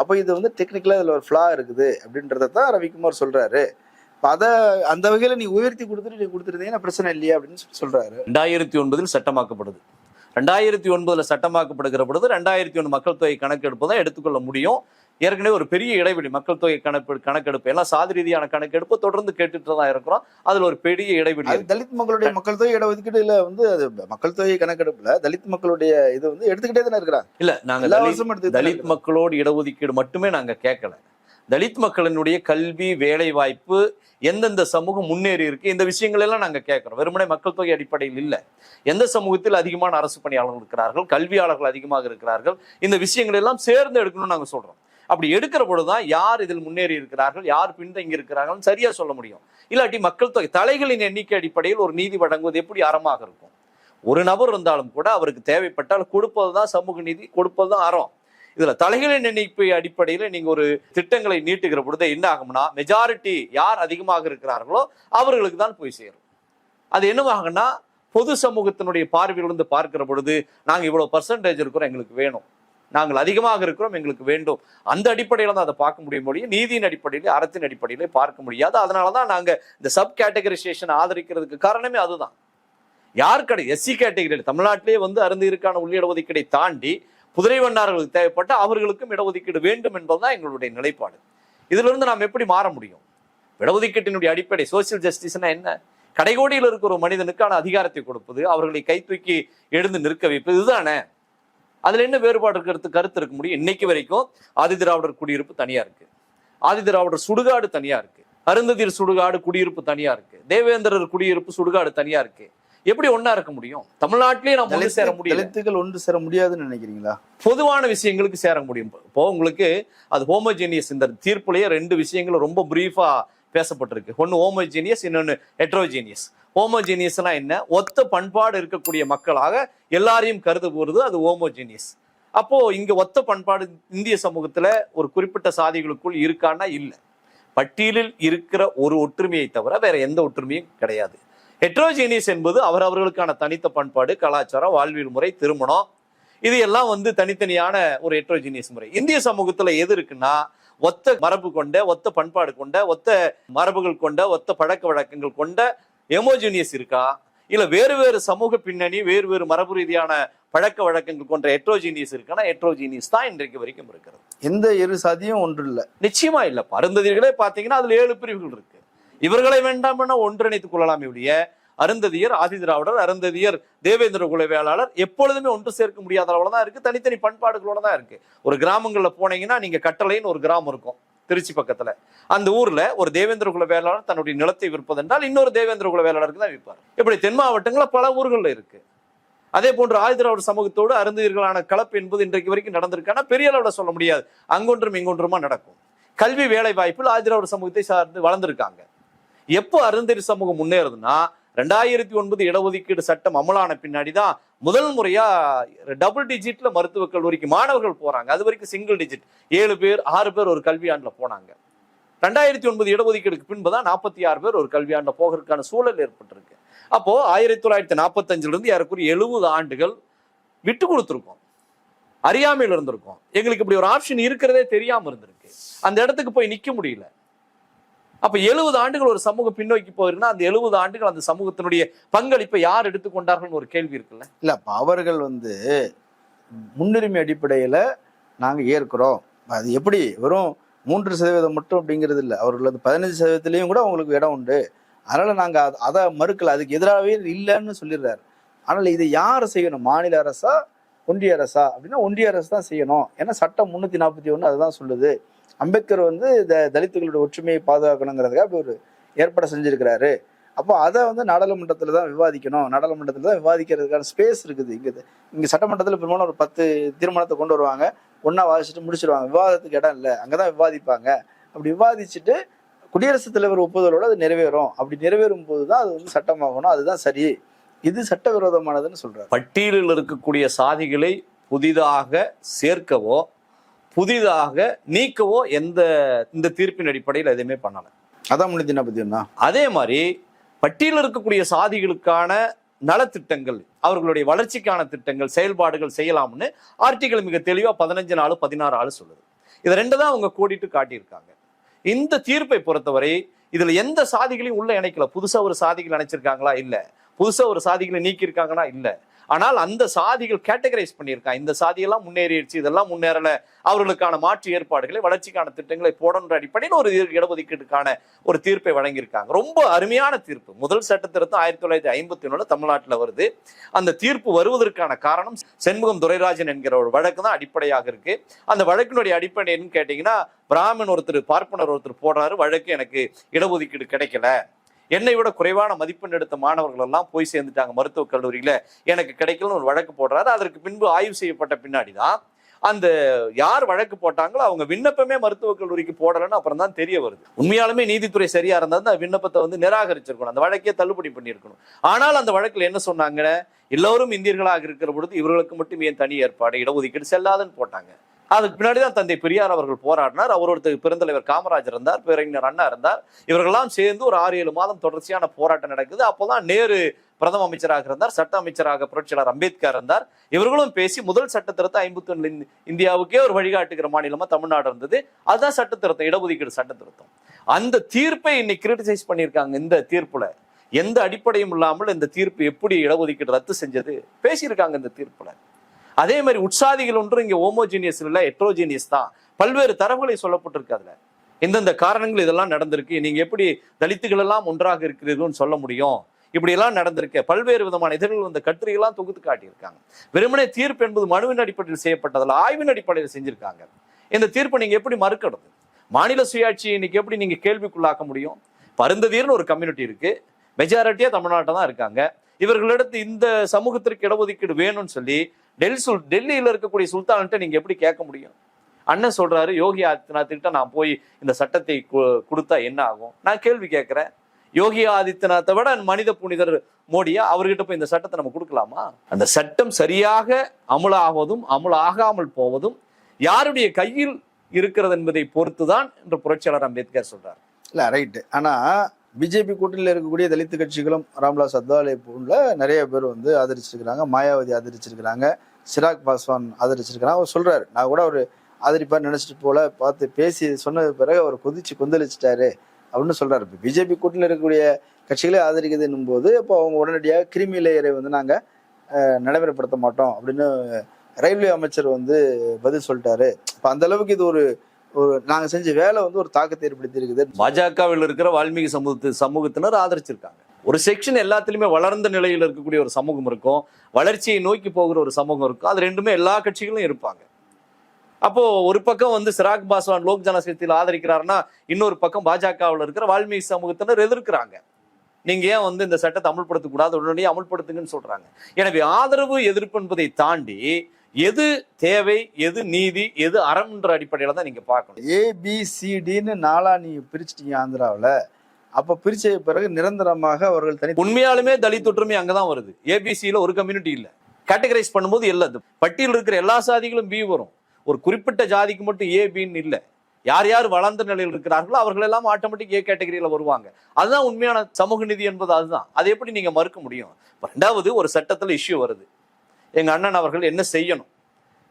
அப்போ இது வந்து டெக்னிக்கலாக இதில் ஒரு ஃப்ளா இருக்குது அப்படின்றத தான் ரவிக்குமார் சொல்கிறாரு இப்போ அதை அந்த வகையில் நீ உயர்த்தி கொடுத்துட்டு நீ கொடுத்துருந்தீங்கன்னா பிரச்சனை இல்லையா அப்படின்னு சொல்லி சொல்கிறாரு ரெண்டாயிரத்தி ஒன்பதில் சட்டமாக்கப்படுது. ரெண்டாயிரத்தி ஒன்பதில் சட்டமாக்கப்படுகிற பொழுது ரெண்டாயிரத்தி ஒன்று மக்கள் தொகை கணக்கெடுப்பு தான் எடுத்துக்கொள்ள முடியும். ஏற்கனவே ஒரு பெரிய இடைவெளி மக்கள் தொகை கணக்கு கணக்கெடுப்பு எல்லாம் சாதி ரீதியான கணக்கெடுப்பு தொடர்ந்து கேட்டுட்டு தான் இருக்கிறோம். அதுல ஒரு பெரிய இடைவெளி. தலித் மக்களுடைய மக்கள் தொகை இடஒதுக்கீடுல வந்து அது மக்கள் தொகை கணக்கெடுப்புல தலித் மக்களுடைய இது வந்து எடுத்துக்கிட்டே தானே இருக்கிறாங்க? இல்ல நாங்க தலித் மக்களோடு இடஒதுக்கீடு மட்டுமே நாங்க கேட்கல தலித் மக்களினுடைய கல்வி வேலை வாய்ப்பு எந்தெந்த சமூகம் முன்னேறி இருக்கு இந்த விஷயங்கள் எல்லாம் நாங்க கேட்கிறோம் வெறுமனே மக்கள் தொகை அடிப்படையில் இல்ல. எந்த சமூகத்தில் அதிகமான அரசு பணியாளர்கள் இருக்கிறார்கள் கல்வியாளர்கள் அதிகமாக இருக்கிறார்கள் இந்த விஷயங்கள் எல்லாம் சேர்ந்து எடுக்கணும்னு நாங்க சொல்றோம். அப்படி எடுக்கிற பொழுதுதான் யார் இதில் முன்னேறி இருக்கிறார்கள் யார் பின்தங்கி இருக்கிறார்கள் சரியா சொல்ல முடியும். இல்லாட்டி மக்கள் தொகை தலைகளின் எண்ணிக்கை அடிப்படையில் ஒரு நீதி வழங்குவது எப்படி அறமாக இருக்கும்? ஒரு நபர் இருந்தாலும் கூட அவருக்கு தேவைப்பட்டால் கொடுப்பது தான் சமூக நீதி கொடுப்பது தான் அறம். இதுல தலைகளின் எண்ணிக்கை அடிப்படையில் நீங்க ஒரு திட்டங்களை நீட்டுகிற பொழுது என்ன ஆகும்னா மெஜாரிட்டி யார் அதிகமாக இருக்கிறார்களோ அவர்களுக்கு தான் போய் சேரும். அது என்னவாகும்னா பொது சமூகத்தினுடைய பார்வையிலிருந்து பார்க்கிற பொழுது நாங்கள் இவ்வளவு பர்சன்டேஜ் இருக்கிறோம் எங்களுக்கு வேணும். நாங்கள் அதிகமாக இருக்கிறோம் எங்களுக்கு வேண்டும். அந்த அடிப்படையில் தான் அதை பார்க்க முடியும் முடியும். நீதியின் அடிப்படையில் அறத்தின் அடிப்படையிலே பார்க்க முடியாது. அதனால தான் நாங்கள் இந்த சப் கேட்டகரைசேஷன் ஆதரிக்கிறதுக்கு காரணமே அதுதான். யார் கடை? எஸ்சி கேட்டகரியில். தமிழ்நாட்டிலே வந்து அருந்தியிருக்கான உள் இடஒதுக்கீடை தாண்டி புதிரை வண்ணார்களுக்கு தேவைப்பட்ட அவர்களுக்கும் இடஒதுக்கீடு வேண்டும் என்பதுதான் எங்களுடைய நிலைப்பாடு. இதிலிருந்து நாம் எப்படி மாற முடியும்? இடஒதுக்கீட்டினுடைய அடிப்படை சோசியல் ஜஸ்டிஸ்னா என்ன? கடைகோடியில் இருக்கிற ஒரு மனிதனுக்கான அதிகாரத்தை கொடுப்பது அவர்களை கைத்தூக்கி எழுந்து நிற்க வைப்பது இதுதானே? அதுல என்ன வேறுபாடு இருக்கிறது கருத்து இருக்க முடியும். இன்னைக்கு வரைக்கும் ஆதி திராவிடர் குடியிருப்பு தனியா இருக்கு. ஆதி திராவிடர் சுடுகாடு தனியா இருக்கு. அருந்ததிர் சுடுகாடு குடியிருப்பு தனியா இருக்கு. தேவேந்திரர் குடியிருப்பு சுடுகாடு தனியா இருக்கு. எப்படி ஒண்ணா இருக்க முடியும்? தமிழ்நாட்டிலேயே நம்ம ஒண்ணு சேர முடியல. தலித்துகள் ஒன்று சேர முடியாதுன்னு நினைக்கிறீங்களா? பொதுவான விஷயங்களுக்கு சேர முடியும். இப்போ உங்களுக்கு அது ஹோமோஜீனியஸ் இந்த தீர்ப்புலயே ரெண்டு விஷயங்கள் ரொம்ப பிரீஃபா பேசப்பட்டிருக்கு. ஒன்று ஹோமோஜீனியஸ் இன்னொன்று ஹெட்ரோஜீனியஸ் ஹோமோஜீனியஸ்னா என்ன? ஒத்த பண்பாடு இருக்கக்கூடிய மக்களாக எல்லாரையும் கருத போகிறது அது ஹோமோஜீனியஸ் அப்போ இங்க ஒத்த பண்பாடு இந்திய சமூகத்துல ஒரு குறிப்பிட்ட சாதிகளுக்குள் இருக்கான்னா இல்லை. பட்டியலில் இருக்கிற ஒரு ஒற்றுமையை தவிர வேற எந்த ஒற்றுமையும் கிடையாது. ஹெட்ரோஜீனியஸ் என்பது அவரவர்களுக்கான தனித்த பண்பாடு கலாச்சாரம் வாழ்வியல் முறை திருமணம். இது எல்லாம் வந்து தனித்தனியான ஒரு ஹெட்ரோஜீனியஸ் முறை. இந்திய சமூகத்துல எது இருக்குன்னா ஒத்த மரபு கொண்ட ஒத்த பண்பாடு கொண்ட ஒத்த மரபுகள் கொண்ட ஒத்த பழக்க வழக்கங்கள் கொண்ட எமோஜீனியஸ் இருக்கா? இல்ல வேறு வேறு சமூக பின்னணி வேறு வேறு மரபு ரீதியான பழக்க வழக்கங்கள் கொண்ட ஹெட்ரோஜீனியஸ் இருக்கான்னா ஹெட்ரோஜீனியஸ் தான் இன்றைக்கு வரைக்கும் இருக்கிறது. எந்த இரு சாதியும் ஒன்று இல்ல. நிச்சயமா இல்ல. அருந்ததியர்களே பாத்தீங்கன்னா அதுல ஏழு பிரிவுகள் இருக்கு. இவர்களை வேண்டாம் என ஒன்றிணைத்துக் கொள்ளலாமே ஒழிய அருந்ததியர் ஆதி திராவிடர் அருந்ததியர் தேவேந்திர குல வேளாளர் எப்பொழுதுமே ஒன்று சேர்க்க முடியாத அளவில் தான் இருக்கு. தனித்தனி பண்பாடுகளோட தான் இருக்கு. ஒரு கிராமங்கள்ல போனீங்கன்னா நீங்க கட்டளைன்னு ஒரு கிராமம் இருக்கும் திருச்சி பக்கத்துல. அந்த ஊர்ல ஒரு தேவேந்திர குல வேளாளர் தன்னுடைய நிலத்தை விற்பதென்றால் இன்னொரு தேவேந்திர குல வேளாளருக்கு தான் விற்பார். இப்படி தென் மாவட்டங்களில் பல ஊர்கள்ல இருக்கு. அதே போன்று ஆயுதிராவிட சமூகத்தோடு அருந்தியர்களான கலப்பு என்பது இன்றைக்கு வரைக்கும் நடந்திருக்கான பெரிய அளவில் சொல்ல முடியாது. அங்கொன்றும் இங்கொன்றுமா நடக்கும். கல்வி வேலை வாய்ப்பில் ஆதிராவிட சமூகத்தை சார்ந்து வளர்ந்துருக்காங்க. எப்போ அருந்ததி சமூகம் முன்னேறுதுன்னா ரெண்டாயிரத்தி ஒன்பது இடஒதுக்கீடு சட்டம் அமலான பின்னாடி தான் முதல் முறையா டபுள் டிஜிட்ல மருத்துவக் கல்லூரிக்கு மாணவர்கள் போறாங்க. அது வரைக்கும் சிங்கிள் டிஜிட் ஏழு பேர் ஆறு பேர் ஒரு கல்வியாண்டுல போனாங்க. ரெண்டாயிரத்தி ஒன்பது இடஒதுக்கீடுக்கு பின்புதான் நாற்பத்தி ஆறு பேர் ஒரு கல்வியாண்டுல போகிறதுக்கான சூழல் ஏற்பட்டிருக்கு. அப்போ ஆயிரத்தி தொள்ளாயிரத்தி நாற்பத்தஞ்சுல இருந்து ஏறக்குறைய எழுபது ஆண்டுகள் விட்டு கொடுத்துருக்கோம். அறியாமையில் இருந்திருக்கோம். எங்களுக்கு இப்படி ஒரு ஆப்ஷன் இருக்கிறதே தெரியாம இருந்திருக்கு. அந்த இடத்துக்கு போய் நிக்க முடியல. அப்ப எழுபது ஆண்டுகள் ஒரு சமூகம் பின்னோக்கி போயிருந்தா அந்த எழுபது ஆண்டுகள் அந்த சமூகத்தினுடைய பங்களிப்பை யார் எடுத்துக்கொண்டார்கள் ஒரு கேள்வி இருக்குல்ல? இல்ல அப்ப அவர்கள் வந்து முன்னுரிமை அடிப்படையில நாங்க ஏற்கிறோம். அது எப்படி? வெறும் மூன்று சதவீதம் மட்டும் அப்படிங்கிறது இல்லை. அவர்கள் வந்து பதினஞ்சு சதவீதத்திலையும் கூட அவங்களுக்கு இடம் உண்டு. அதனால நாங்க அதை மறுக்கல. அதுக்கு எதிராகவே இல்லைன்னு சொல்லிடுறாரு. ஆனால் இதை யார் செய்யணும்? மாநில அரசா ஒன்றிய அரசா? அப்படின்னா ஒன்றிய அரசு தான் செய்யணும். ஏன்னா சட்டம் முன்னூத்தி நாற்பத்தி ஒன்று அதுதான் சொல்லுது. அம்பேத்கர் வந்து இந்த தலித்துகளோட ஒற்றுமையை பாதுகாக்கணுங்கிறதுக்காக அப்படி ஒரு ஏற்பாடு செஞ்சுருக்கிறாரு. அப்போ அதை வந்து நாடாளுமன்றத்தில் தான் விவாதிக்கணும். நாடாளுமன்றத்தில் தான் விவாதிக்கிறதுக்கான ஸ்பேஸ் இருக்குது. இங்கே இங்கே சட்டமன்றத்தில் பெரும்பாலும் ஒரு பத்து தீர்மானத்தை கொண்டு வருவாங்க. ஒன்றா வாசிச்சுட்டு முடிச்சிருவாங்க. விவாதத்துக்கு இடம் இல்லை. அங்கே தான் விவாதிப்பாங்க. அப்படி விவாதிச்சுட்டு குடியரசுத் தலைவர் ஒப்புதலோட அது நிறைவேறும். அப்படி நிறைவேறும் போது தான் அது வந்து சட்டமாகணும். அதுதான் சரி. இது சட்டவிரோதமானதுன்னு சொல்றாரு. பட்டியலில் இருக்கக்கூடிய சாதிகளை புதிதாக சேர்க்கவோ புதிதாக நீக்கவோ எந்த இந்த தீர்ப்பின் அடிப்படையில் எதுவுமே பண்ணல. அதான் நாற்பத்தி ஒண்ணா அதே மாதிரி பட்டியலில் இருக்கக்கூடிய சாதிகளுக்கான நலத்திட்டங்கள் அவர்களுடைய வளர்ச்சிக்கான திட்டங்கள் செயல்பாடுகள் செய்யலாம்னு ஆர்டிகல் மிக தெளிவா பதினஞ்சு நாலு பதினாறு ஆளு சொல்லுது. இது ரெண்டு தான் அவங்க கோடிட்டு காட்டியிருக்காங்க. இந்த தீர்ப்பை பொறுத்தவரை இதுல எந்த சாதிகளையும் உள்ள இணைக்கல. புதுசா ஒரு சாதிகள் இணைச்சிருக்காங்களா இல்ல. புதுசா ஒரு சாதிகளை நீக்கி இருக்காங்கன்னா இல்ல. ஆனால் அந்த சாதிகள் கேட்டகரைஸ் பண்ணியிருக்காங்க இந்த சாதியெல்லாம் முன்னேறிடுச்சு இதெல்லாம் முன்னேறல. அவர்களுக்கான மாற்று ஏற்பாடுகளை வளர்ச்சிக்கான திட்டங்களை போடணுன்ற அடிப்படையில் ஒரு இடஒதுக்கீட்டுக்கான ஒரு தீர்ப்பை வழங்கியிருக்காங்க. ரொம்ப அருமையான தீர்ப்பு. முதல் சட்ட திருத்தம் ஆயிரத்தி தொள்ளாயிரத்தி ஐம்பத்தி ஒண்ணுல தமிழ்நாட்டில் வருது. அந்த தீர்ப்பு வருவதற்கான காரணம் செண்முகம் துரைராஜன் என்கிற ஒரு வழக்கு தான் அடிப்படையாக இருக்கு. அந்த வழக்கினுடைய அடிப்படை என்னன்னு கேட்டீங்கன்னா பிராமணன் ஒருத்தர் பார்ப்பனர் ஒருத்தர் போடுறாரு. வழக்கு எனக்கு இடஒதுக்கீடு கிடைக்கல. என்னை விட குறைவான மதிப்பெண் எடுத்த மாணவர்கள் எல்லாம் போய் சேர்ந்துட்டாங்க மருத்துவக் கல்லூரியில். எனக்கு கிடைக்கலன்னு ஒரு வழக்கு போடுறாரு. அதற்கு பின்பு ஆய்வு செய்யப்பட்ட பின்னாடி தான் அந்த யார் வழக்கு போட்டாங்களோ அவங்க விண்ணப்பமே மருத்துவக் கல்லூரிக்கு போடலன்னு அப்புறம் தான் தெரிய வருது. உண்மையாலுமே நீதித்துறை சரியா இருந்தால் அந்த விண்ணப்பத்தை வந்து நிராகரிச்சிருக்கணும். அந்த வழக்கே தள்ளுபடி பண்ணியிருக்கணும். ஆனால் அந்த வழக்கில் என்ன சொன்னாங்க? எல்லோரும் இந்தியர்களாக இருக்கிற பொழுது இவர்களுக்கு மட்டும் ஏன் தனி ஏற்பாடு? இடஒதுக்கீடு செல்லாதுன்னு போட்டாங்க. அதுக்கு பின்னாடி தான் தந்தை பெரியார் அவர்கள் போராடினார். அவரோட பெருந்தலைவர் காமராஜர் இருந்தார் பேரறிஞர் அண்ணா இருந்தார். இவர்கள்லாம் சேர்ந்து ஒரு ஆறு ஏழு மாதம் தொடர்ச்சியான போராட்டம் நடக்குது. அப்போதான் நேரு பிரதம அமைச்சராக இருந்தார் சட்ட அமைச்சராக புரட்சியாளர் அம்பேத்கர் இருந்தார். இவர்களும் பேசி முதல் சட்ட திருத்தம் ஐம்பத்தி ஒன்று இந்தியாவுக்கே ஒரு வழிகாட்டுகிற மாநிலமா தமிழ்நாடு இருந்தது. அதுதான் சட்ட திருத்தம் இடஒதுக்கீடு சட்ட திருத்தம். அந்த தீர்ப்பை இன்னைக்கு கிரிட்டிசைஸ் பண்ணியிருக்காங்க இந்த தீர்ப்புல. எந்த அடிப்படையும் இல்லாமல் இந்த தீர்ப்பு எப்படி இடஒதுக்கீடு ரத்து செஞ்சது? பேசியிருக்காங்க இந்த தீர்ப்புல. அதே மாதிரி உற்சாதிகள் ஒன்றும் இங்கே ஹோமோஜீனியஸ் இல்லை எட்ரோஜீனியஸ் தான். பல்வேறு தரவுகளை சொல்லப்பட்டிருக்கு அதில். எந்தெந்த காரணங்கள் இதெல்லாம் நடந்திருக்கு. நீங்க எப்படி தலித்துகள் எல்லாம் ஒன்றாக இருக்கிறதுன்னு சொல்ல முடியும்? இப்படி எல்லாம் நடந்திருக்கு. பல்வேறு விதமான இதழ்கள் வந்த கட்டுரைகள்லாம் தொகுத்து காட்டியிருக்காங்க. வெறுமனே தீர்ப்பு என்பது மனுவின் அடிப்படையில் செய்யப்பட்டதில் ஆய்வின் அடிப்படையில் செஞ்சிருக்காங்க. இந்த தீர்ப்பை நீங்கள் எப்படி மறுக்கிறது? மாநில சுயாட்சி இன்னைக்கு எப்படி நீங்கள் கேள்விக்குள்ளாக்க முடியும்? பருந்ததீர்னு ஒரு கம்யூனிட்டி இருக்கு. மெஜாரிட்டியாக தமிழ்நாட்டில் தான் இருக்காங்க. இவர்களிடத்து இந்த சமூகத்திற்கு இடஒதுக்கீடு வேணும்னு சொல்லி டெல்லி சுல் டெல்லியில் இருக்கக்கூடிய சுல்தான்கிட்ட நீங்கள் எப்படி கேட்க முடியும்? அண்ணன் சொல்கிறாரு யோகி ஆதித்யநாத்துக்கிட்ட நான் போய் இந்த சட்டத்தை கொடுத்தா என்ன ஆகும்? நான் கேள்வி கேட்குறேன். யோகி ஆதித்யநாத்தை விட மனித புனிதர் மோடியா அவர்கிட்ட போய் இந்த சட்டத்தை நம்ம கொடுக்கலாமா? அந்த சட்டம் சரியாக அமலாவதும் அமலாகாமல் போவதும் யாருடைய கையில் இருக்கிறது என்பதை பொறுத்து தான் என்று புரட்சியாளர் அம்பேத்கர் சொல்றார். இல்ல ரைட்டு ஆனா பிஜேபி கூட்டணியில் இருக்கக்கூடிய தலித்து கட்சிகளும் ராம்லா அத்வாலே போல நிறைய பேர் வந்து ஆதரிச்சிருக்கிறாங்க மாயாவதி ஆதரிச்சிருக்கிறாங்க. சிராக் பாஸ்வான் ஆதரிச்சிருக்கிறாங்க அவர் சொல்றாரு நான் கூட அவர் ஆதரிப்பார் நினைச்சிட்டு போல பார்த்து பேசி சொன்னது பிறகு அவர் கொதிச்சு கொந்தளிச்சிட்டாரு. அப்படின்னு சொல்றாரு. இப்போ பிஜேபி கூட்டணியில் இருக்கக்கூடிய கட்சிகளே ஆதரிக்குதுன்னும் போது இப்போ அவங்க உடனடியாக கிருமி லேயரை வந்து நாங்கள் நடைமுறைப்படுத்த மாட்டோம் அப்படின்னு ரயில்வே அமைச்சர் வந்து பதில் சொல்லிட்டாரு. இப்போ அந்த அளவுக்கு இது ஒரு ஒரு நாங்க செஞ்ச வேலை வந்து ஒரு தாக்கத்தை ஏற்படுத்தி இருக்குது பாஜகவில் இருக்கிற வால்மீகி சமூகத்து சமூகத்தினர் ஆதரிச்சிருக்காங்க. ஒரு செக்ஷன் எல்லாத்துலேயுமே வளர்ந்த நிலையில் இருக்கக்கூடிய ஒரு சமூகம் இருக்கும். வளர்ச்சியை நோக்கி போகிற ஒரு சமூகம் இருக்கும். அது ரெண்டுமே எல்லா கட்சிகளும் இருப்பாங்க. அப்போ ஒரு பக்கம் வந்து சிராக் பாஸ்வான் லோக் ஜனசக்தியில் ஆதரிக்கிறாருன்னா இன்னொரு பக்கம் பாஜகவில் இருக்கிற வால்மீகி சமூகத்தினர் எதிர்க்கிறாங்க. நீங்க ஏன் வந்து இந்த சட்டத்தை அமல்படுத்தக்கூடாது? உடனடியே அமல்படுத்துங்கன்னு சொல்றாங்க. எனவே ஆதரவு எதிர்ப்பு என்பதை தாண்டி எது தேவை எது நீதி எது அறம்ன்ற அடிப்படையில தான் நீங்க பார்க்கணும். ஏபிசிடின்னு நாளா நீ பிரிச்சிட்டீங்க ஆந்திராவில். அப்ப பிரிச்ச பிறகு நிரந்தரமாக அவர்கள் தனி உண்மையாலுமே தலித் ஒற்றுமை அங்கதான் வருது. ஏபிசியில ஒரு கம்யூனிட்டி இல்ல. கேட்டகரைஸ் பண்ணும்போது இல்ல பட்டியல் இருக்கிற எல்லா சாதிகளும் பி வரும். ஒரு குறிப்பிட்ட ஜாதிக்கு மட்டும் ஏ பின்னு இல்ல. யார் யார் வளர்ந்த நிலையில் இருக்கிறார்களோ அவர்கள் எல்லாம் ஆட்டோமேட்டிக் ஏ கேட்டகரியில வருவாங்க. அதுதான் உண்மையான சமூக நிதி என்பது அதுதான். அதை எப்படி நீங்க மறுக்க முடியும்? ரெண்டாவது ஒரு சட்டத்துல இஷ்யூ வருது. எங்க அண்ணன் அவர்கள் என்ன செய்யணும்?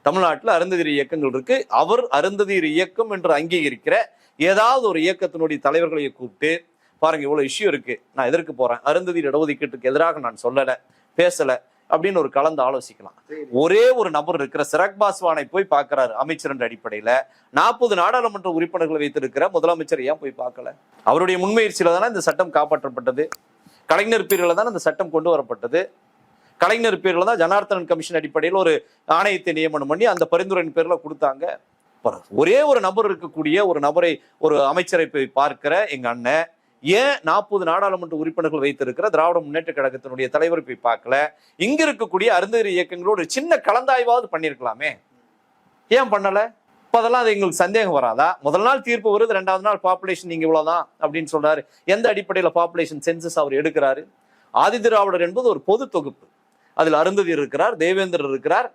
தமிழ்நாட்டில் அருந்ததிரி இயக்கங்கள் இருக்கு. அவர் அருந்ததிரி இயக்கம் என்று அங்கீகரிக்கிற ஏதாவது ஒரு இயக்கத்தினுடைய தலைவர்களை கூப்பிட்டு பாருங்க இவ்வளவு இஷ்யூ இருக்கு. நான் எதற்கு போறேன்? அருந்ததி இடஒதுக்கீட்டுக்கு எதிராக நான் சொல்லல பேசல அப்படின்னு ஒரு கலந்து ஆலோசிக்கலாம். ஒரே ஒரு நபர் இருக்கிற சிராக் பாஸ்வானை போய் பார்க்கிறாரு அமைச்சர் என்ற அடிப்படையில. நாற்பது நாடாளுமன்ற உறுப்பினர்களை வைத்திருக்கிற முதலமைச்சர் ஏன் போய் பார்க்கல? அவருடைய முன்முயற்சியில தானே இந்த சட்டம் காப்பாற்றப்பட்டது. கலைஞர் பீரியட்ல தானே இந்த சட்டம் கொண்டு வரப்பட்டது. கலைஞர் பேர்ல தான் ஜனார்த்தனன் கமிஷன் அடிப்படையில் ஒரு ஆணையத்தை நியமனம் பண்ணி அந்த பரிந்துரையின் பேர்ல கொடுத்தாங்க. ஒரே ஒரு நபர் இருக்கக்கூடிய ஒரு நபரை ஒரு அமைச்சரை போய் பார்க்கிற எங்க அண்ணன் ஏன் நாற்பது நாடாளுமன்ற உறுப்பினர்கள் வைத்திருக்கிற திராவிட முன்னேற்ற கழகத்தினுடைய தலைவர் போய் பார்க்கல? இங்க இருக்கக்கூடிய அருந்ததியர் இயக்கங்களோட சின்ன கலந்தாய்வாவது பண்ணியிருக்கலாமே. ஏன் பண்ணல? இப்ப அதெல்லாம் அது எங்களுக்கு சந்தேகம் வராதா? முதல் நாள் தீர்ப்பு வருது ரெண்டாவது நாள் பாப்புலேஷன் நீங்க இவ்வளவுதான் அப்படின்னு சொல்றாரு எந்த அடிப்படையில பாப்புலேஷன் சென்சஸ் அவர் எடுக்கிறாரு? ஆதிதிராவிடர் என்பது ஒரு பொது தொகுப்பு. அதில் அருந்ததி இருக்கிறார் தேவேந்திரர் இருக்கிறார்.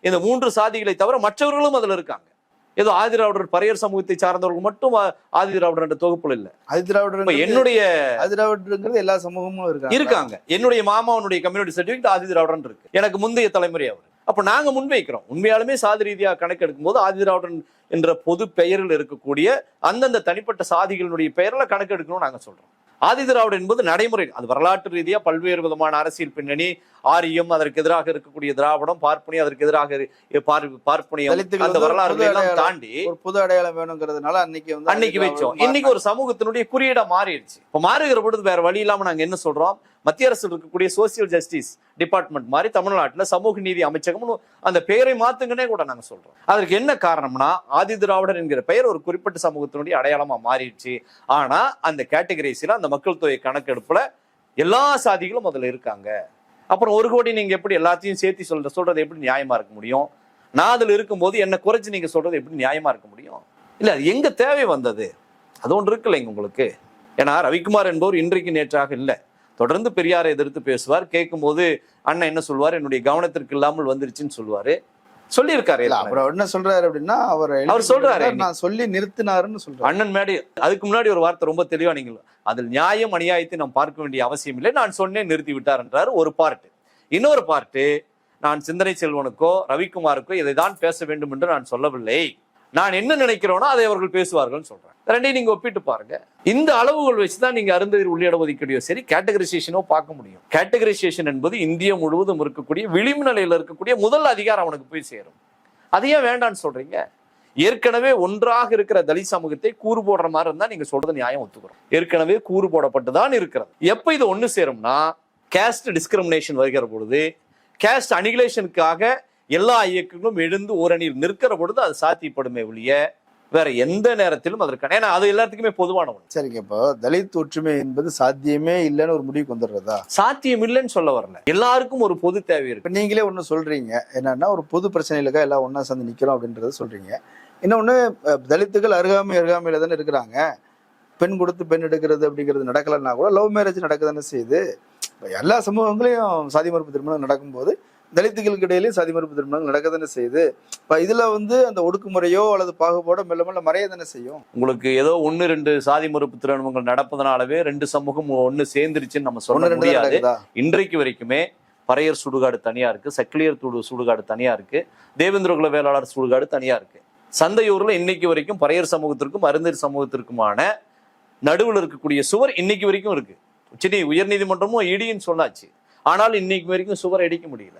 இந்த மூன்று சாதிகளை தவிர மற்றவர்களும் அதில் இருக்காங்க. ஏதோ ஆதிதிராவிடர் பறையர் சமூகத்தை சார்ந்தவர்கள் மட்டும் ஆ- ஆதிதிராவிடர் என்ற தொகுப்புல இல்ல. இப்ப அதிதிராவிடர் என்னுடைய அதிதிராவிடருங்கிறது எல்லா சமூகமும் இருக்காங்க. இருக்காங்க. என்னுடைய மாமாவனுடைய கம்யூனிட்டி சர்டிபிகேட் ஆதிதிராவிடன் இருக்கு. எனக்கு முந்தைய தலைமுறை அவர். அப்ப நாங்க முன்வைக்கிறோம். உண்மையாலுமே சாதி ரீதியா கணக்கெடுக்கும் போது ஆதிதிராவிடன் என்ற பொது பெயரில் இருக்கக்கூடிய அந்தந்த தனிப்பட்ட சாதிகளினுடைய பெயர்ல கணக்கெடுக்கணும்னு நாங்க சொல்றோம். ஆதி திராவிடர் என்பது நடைமுறை. அது வரலாற்று ரீதியா பல்வேறு விதமான அரசியல் பின்னணி ஆரியம் அதற்கு எதிராக இருக்கக்கூடிய திராவிடம் பார்ப்பனி அதற்கு எதிராக பார்ப்பனியம் அந்த வந்து வரலாறு புது எல்லாம். தாண்டி ஒரு புது அடையாளம் வேணுங்கிறதுனால அன்னைக்கு வந்து அன்னைக்கு வச்சோம் இன்னைக்கு ஒரு சமூகத்தினுடைய குறியீடா மாறிடுச்சு. இப்ப மாறுகிற பொழுது வேற வழி இல்லாம நாங்க என்ன சொல்றோம்? மத்திய அரசு இருக்கக்கூடிய சோசியல் ஜஸ்டிஸ் டிபார்ட்மெண்ட் மாதிரி தமிழ்நாட்டுல சமூக நீதி அமைச்சகம் அந்த பெயரை மாத்துங்கன்னே கூட நாங்க சொல்றோம். அதற்கு என்ன காரணம்னா ஆதி திராவிடர் என்கிற பெயர் ஒரு குறிப்பிட்ட சமூகத்தினுடைய அடையாளமா மாறிடுச்சு. ஆனா அந்த கேட்டகரிஸ்ல அந்த மக்கள் தொகை கணக்கெடுப்புல எல்லா சாதிகளும் அதுல இருக்காங்க. அப்புறம் ஒரு கோடி நீங்க எப்படி எல்லாத்தையும் சேர்த்து சொல்ற சொல்றது எப்படி நியாயமா இருக்க முடியும்? நான் அதில் இருக்கும்போது என்ன குறைச்சு நீங்க சொல்றது எப்படி நியாயமா இருக்க முடியும்? இல்ல அது எங்க தேவை வந்தது? அது ஒன்று இருக்குல்லைங்க உங்களுக்கு. ஏன்னா ரவிக்குமார் என்பவர் இன்றைக்கு நேற்றாக இல்லை. தொடர்ந்து பெரியாரை எதிர்த்து பேசுவார். கேட்கும்போது அண்ணன் என்ன சொல்வார்? என்னுடைய கவனத்திற்கு இல்லாமல் வந்துருச்சுன்னு சொல்லுவாரு சொல்லியிருக்காரு இல்ல. அப்புறம் என்ன சொல்றாரு அப்படின்னா அவர் அவர் சொல்றாரு நான் சொல்லி நிறுத்தினாருன்னு சொல்றாரு. அண்ணன் மேடி அதுக்கு முன்னாடி ஒரு வார்த்தை ரொம்ப தெளிவா நீங்கள் அதில் நியாயம் அநியாயத்தை நாம் பார்க்க வேண்டிய அவசியம் இல்லை நான் சொன்னேன் நிறுத்தி விட்டார் என்றார் ஒரு பார்ட் இன்னொரு பார்ட்டு நான் சிந்தனை செல்வனுக்கோ ரவிக்குமாருக்கோ இதை தான் பேச வேண்டும் என்று நான் சொல்லவில்லை. நான் என்ன நினைக்கிறேனோ அதை அவர்கள் பேசுவார்கள் சொல்றேன் ரெண்டையும் நீங்க ஒப்பிட்டு பாருங்க. இந்த அளவுகள் வச்சுதான் நீங்க அருந்ததிர் உள்ளிட ஒதுக்கீடையோ சரி கேட்டகரைசேஷனோ பார்க்க முடியும். கேட்டகரைசேஷன் என்பது இந்திய முழுவதும் இருக்கக்கூடிய விளிம்பு நிலையில் இருக்கக்கூடிய முதல் அதிகாரம் அவனுக்கு போய் சேரும். அது ஏன் வேண்டாம்னு சொல்றீங்க? ஏற்கனவே ஒன்றாக இருக்கிற தலித் சமூகத்தை கூறு போடுற மாதிரி இருந்தா நீங்க சொல்றது நியாயம் ஒத்துக்கிறோம். ஏற்கனவே கூறு போடப்பட்டுதான் இருக்கிறது. எப்ப இது ஒண்ணு சேரும்னா கேஸ்ட் டிஸ்கிரிமினேஷன் வருகிற பொழுது கேஸ்ட் அனிகுலேஷனுக்காக எல்லா இயக்கங்களும் எழுந்து ஓரணியில் நிற்கிற பொழுது அது சாத்தியப்படுமே ஒழிய வேற எந்த நேரத்திலும் அதற்கான ஏன்னா அது எல்லாத்துக்குமே பொதுவான ஒண்ணு. சரிங்க இப்போ தலித் ஒற்றுமை என்பது சாத்தியமே இல்லைன்னு ஒரு முடிவுக்கு வந்துடுறதா? சாத்தியம் இல்லைன்னு சொல்ல வரல. எல்லாருக்கும் ஒரு பொது தேவை இருக்கு. நீங்களே ஒண்ணு சொல்றீங்க என்னன்னா ஒரு பொது பிரச்சனைகளுக்காக எல்லாம் ஒண்ணா சேர்ந்து நிக்கிறோம் அப்படின்றத சொல்றீங்க. இன்னொன்னு அஹ், தலித்துகள் அருகாமை அருகாமையில தானே இருக்கிறாங்க. பெண் கொடுத்து பெண் எடுக்கிறது அப்படிங்கிறது நடக்கலைன்னா கூட லவ் மேரேஜ் நடக்க தானே செய்யுது எல்லா சமூகங்களையும் சாதி மறுப்பு திருமணம் நடக்கும்போது தலித்துகளுக்கு இடையிலயும் சாதி மறுப்பு திருமணங்கள் நடக்க தானே செய்யுது. இப்ப இதுல வந்து அந்த ஒடுக்குமுறையோ அல்லது பாகுபாடோ மெல்ல மெல்ல மறைய தானே செய்யும்? உங்களுக்கு ஏதோ ஒன்னு ரெண்டு சாதி மறுப்பு திருமணங்கள் நடப்பதனாலவே ரெண்டு சமூகம் ஒன்னு சேர்ந்துருச்சுன்னு நம்ம சொல்ல முடியாது. இன்றைக்கு வரைக்குமே பறையர் சுடுகாடு தனியா இருக்கு சக்கிலியர் துடு சுடுகாடு தனியா இருக்கு தேவேந்திரகுல வேளாளர் சுடுகாடு தனியா இருக்கு. சந்தையூர்ல இன்னைக்கு வரைக்கும் பறையர் சமூகத்திற்கும் அருந்தர் சமூகத்திற்குமான நடுவில் இருக்கக்கூடிய சுவர் இன்னைக்கு வரைக்கும் இருக்கு. உச்சநீ உயர்நீதிமன்றமும் இடின்னு சொன்னாச்சு. ஆனால் இன்னைக்கு வரைக்கும் சுவர் அடிக்க முடியல.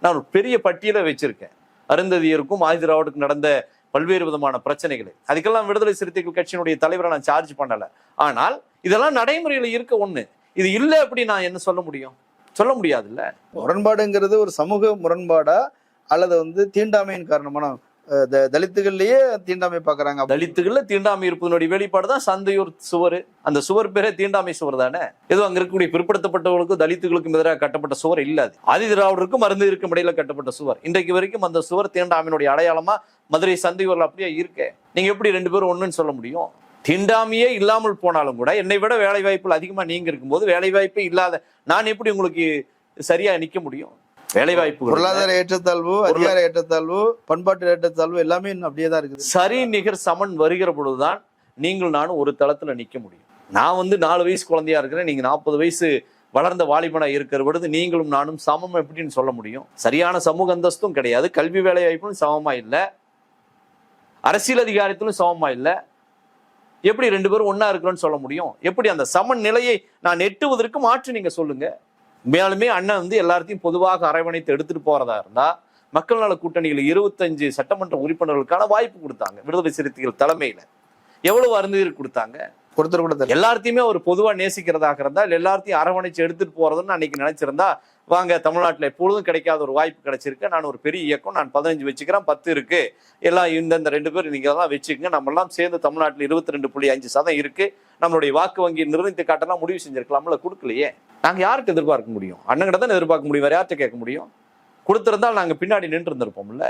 நான் ஒரு பெரிய பட்டியலை வச்சிருக்கேன். அருந்ததியருக்கும் ஆதிதிராவிடுக்கும் நடந்த பல்வேறு விதமான பிரச்சனைகளை. அதுக்கெல்லாம் விடுதலை சிறுத்தைகள் கட்சியினுடைய தலைவரை நான் சார்ஜ் பண்ணலை. ஆனால் இதெல்லாம் நடைமுறையில் இருக்க ஒன்று இது இல்லை அப்படி நான் என்ன சொல்ல முடியும்? சொல்ல முடியாதுல்ல? முரண்பாடுங்கிறது ஒரு சமூக முரண்பாடா? அல்லது வந்து தீண்டாமையின் காரணமான தலித்துகள்லயே தீண்டாமை பாக்குறாங்க தலித்துகள்ல தீண்டாமை இருப்பதனுடைய வெளிப்பாடு தான் சந்தையூர் சுவர். அந்த சுவர் பேரே தீண்டாமை சுவர் தானே? ஏதோ அங்க இருக்கக்கூடிய பிற்படுத்தப்பட்டவர்களுக்கும் தலித்துகளுக்கும் எதிராக கட்டப்பட்ட சுவர் இல்லாது ஆதி திராவிடருக்கும் மருந்து இருக்கும் இடையில கட்டப்பட்ட சுவர். இன்றைக்கு வரைக்கும் அந்த சுவர் தீண்டாமையினுடைய அடையாளமா மதுரை சந்தையூர்ல அப்படியே இருக்கு. நீங்க எப்படி ரெண்டு பேரும் ஒண்ணுன்னு சொல்ல முடியும்? தீண்டாமையே இல்லாமல் போனாலும் கூட என்னை விட வேலை வாய்ப்புகள் அதிகமா நீங்க இருக்கும்போது வேலை வாய்ப்பே இல்லாத நான் எப்படி உங்களுக்கு சரியா நிக்க முடியும்? வேலை வாய்ப்பு பொருளாதார ஏற்றத்தாழ்வு அதிகார ஏற்றத்தாழ்வு பண்பாட்டு ஏற்றத்தாழ்வு எல்லாமே அப்படியே தான் இருக்குது. சரி நிகர் சமன் வருகிற பொழுதுதான் நீங்கள் நானும் ஒரு தளத்துல நிக்க முடியும். நான் வந்து நாலு வயசு குழந்தையா இருக்கிறேன் நீங்க நாற்பது வயசு வளர்ந்த வாலிபனா இருக்கிற பொழுது நீங்களும் நானும் சமம் எப்படின்னு சொல்ல முடியும். சரியான சமூக அந்தஸ்தும் கிடையாது கல்வி வேலை வாய்ப்பும் சமமா இல்ல அரசியல் அதிகாரத்திலும் சமமா இல்ல. எப்படி ரெண்டு பேரும் ஒண்ணா இருக்கிறோம்னு சொல்ல முடியும்? எப்படி அந்த சமன் நிலையை நான் எட்டுவதற்கு மாற்று நீங்க சொல்லுங்க. மேலுமே அண்ணன் வந்து எல்லாத்தையும் பொதுவாக அரவணைத்து எடுத்துட்டு போறதா இருந்தா மக்கள் நல கூட்டணியில் இருபத்தஞ்சு சட்டமன்ற உறுப்பினர்களுக்கான வாய்ப்பு கொடுத்தாங்க விடுதலை சிறுத்தைகள் தலைமையில. எவ்வளவு அருந்ததில் கொடுத்தாங்க? ஒருத்தர் கூட எல்லாத்தையுமே ஒரு பொதுவா நேசிக்கிறதாக இருந்தா இல்ல எல்லாத்தையும் அரவணைச்சு எடுத்துட்டு போறதுன்னு அன்னைக்கு நினைச்சிருந்தா வாங்க தமிழ்நாட்டில் எப்பொழுதும் கிடைக்காத ஒரு வாய்ப்பு கிடைச்சிருக்கு. நான் ஒரு பெரிய இயக்கம் நான் பதினஞ்சு வச்சுக்கிறேன் பத்து இருக்கு. எல்லாம் இந்தந்த ரெண்டு பேர் நீங்கள் தான் வச்சுக்கோங்க. நம்மெல்லாம் சேர்ந்து தமிழ்நாட்டில் இருபத்தி ரெண்டு புள்ளி அஞ்சு சதம் இருக்கு. நம்மளுடைய வாக்கு வங்கி நிர்ணயித்து காட்டெல்லாம் முடிவு செஞ்சிருக்கலாம்ல கொடுக்கலையே. நாங்கள் யார்கிட்ட எதிர்பார்க்க முடியும்? அண்ணங்கிட்ட தான் எதிர்பார்க்க முடியும் வேறு யார்கிட்ட கேட்க முடியும்? கொடுத்துருந்தால் நாங்கள் பின்னாடி நின்று இருந்திருப்போம்ல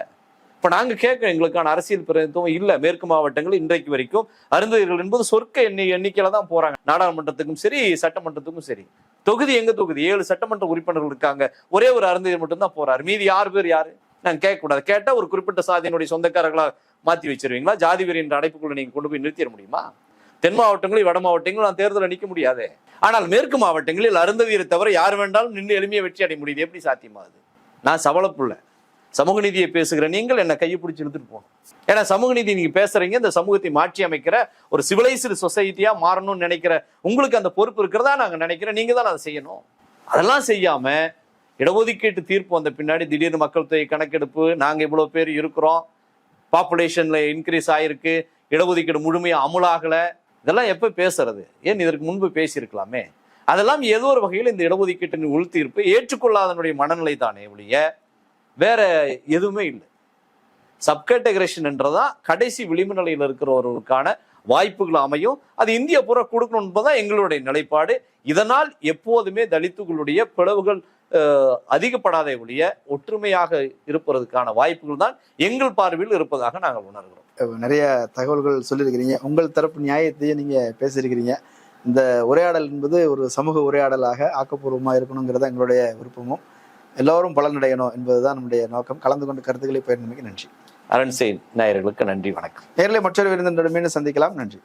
இப்போ நாங்கள் கேட்க எங்களுக்கான அரசியல் பிரதிநிதித்துவம் இல்லை. மேற்கு மாவட்டங்கள் இன்றைக்கு வரைக்கும் அருந்ததிகள் என்பது சொர்க்க எண்ணி எண்ணிக்கையில தான் போறாங்க. நாடாளுமன்றத்துக்கும் சரி சட்டமன்றத்துக்கும் சரி. தொகுதி எங்க தொகுதி? ஏழு சட்டமன்ற உறுப்பினர்கள் இருக்காங்க. ஒரே ஒரு அருந்ததியர் மட்டும்தான் போறாரு. மீதி ஆறு பேர் யாரு? நாங்கள் கேட்கக்கூடாது. கேட்டால் ஒரு குறிப்பிட்ட சாதியினுடைய சொந்தக்காரர்களா மாற்றி வச்சிருவீங்களா? ஜாதி வெறி என்ற அடைப்புக்குள்ள நீங்கள் கொண்டு போய் நிறுத்திட முடியுமா? தென் மாவட்டங்களும் வட மாவட்டங்களும் நான் தேர்தலில் நிற்க முடியாது. ஆனால் மேற்கு மாவட்டங்களில் அருந்ததியரை தவிர யார் வேண்டாலும் நின்று எளிமையை வெற்றி அடைய முடியுது. எப்படி சாத்தியமாகுது? நான் சவலப்புள்ள. சமூக நீதியை பேசுகிற நீங்கள் என்ன கையை பிடிச்சி இழுத்துட்டு போகணும் ஏன்னா சமூக நீதி நீங்க பேசுறீங்க இந்த சமூகத்தை மாற்றி அமைக்கிற ஒரு சிவிலைஸ்டு சொசைட்டியா மாறணும்னு நினைக்கிற உங்களுக்கு அந்த பொறுப்பு இருக்கிறதா நாங்க நினைக்கிறோம். நீங்க தான் அதை செய்யணும். அதெல்லாம் செய்யாம இடஒதுக்கீட்டு தீர்ப்பு வந்த பின்னாடி திடீர்னு மக்கள் தொகை கணக்கெடுப்பு நாங்க இவ்வளவு பேர் இருக்கிறோம் பாப்புலேஷன்ல இன்க்ரீஸ் ஆயிருக்கு இடஒதுக்கீடு முழுமையா அமுலாகல. இதெல்லாம் எப்ப பேசுறது? ஏன் இதற்கு முன்பு பேசியிருக்கலாமே? அதெல்லாம் ஏதோ ஒரு வகையில் இந்த இடஒதுக்கீட்டின் உள்தீர்ப்பு ஏற்றுக்கொள்ளாதனுடைய மனநிலை தானே ஒழிய வேற எதுவுமே இல்லை. சப்கேட்டகரேஷன் என்றதான் கடைசி விளிம்பு நிலையில் இருக்கிறவர்களுக்கான வாய்ப்புகள் அமையும். அது இந்திய புற கொடுக்கணும் என்பதான் எங்களுடைய நிலைப்பாடு. இதனால் எப்போதுமே தலித்துகளுடைய பிளவுகள் அதிகப்படாத ஒழிய ஒற்றுமையாக இருப்பதற்கான வாய்ப்புகள் தான் எங்கள் பார்வையில் இருப்பதாக நாங்கள் உணர்கிறோம். நிறைய தகவல்கள் சொல்லியிருக்கிறீங்க. உங்கள் தரப்பு நியாயத்தையும் நீங்க பேசியிருக்கிறீங்க. இந்த உரையாடல் என்பது ஒரு சமூக உரையாடலாக ஆக்கப்பூர்வமாக இருக்கணுங்கிறத எங்களுடைய விருப்பமும். எல்லோரும் பலனடையணும் என்பதுதான் நம்முடைய நோக்கம். கலந்து கொண்டு கருத்துக்களை பயன்படுத்தி நன்றி. அரண்செய் நாயர்களுக்கு நன்றி வணக்கம். நேரில் மற்றொரு விருந்தினருடன் மீண்டும் சந்திக்கலாம். நன்றி.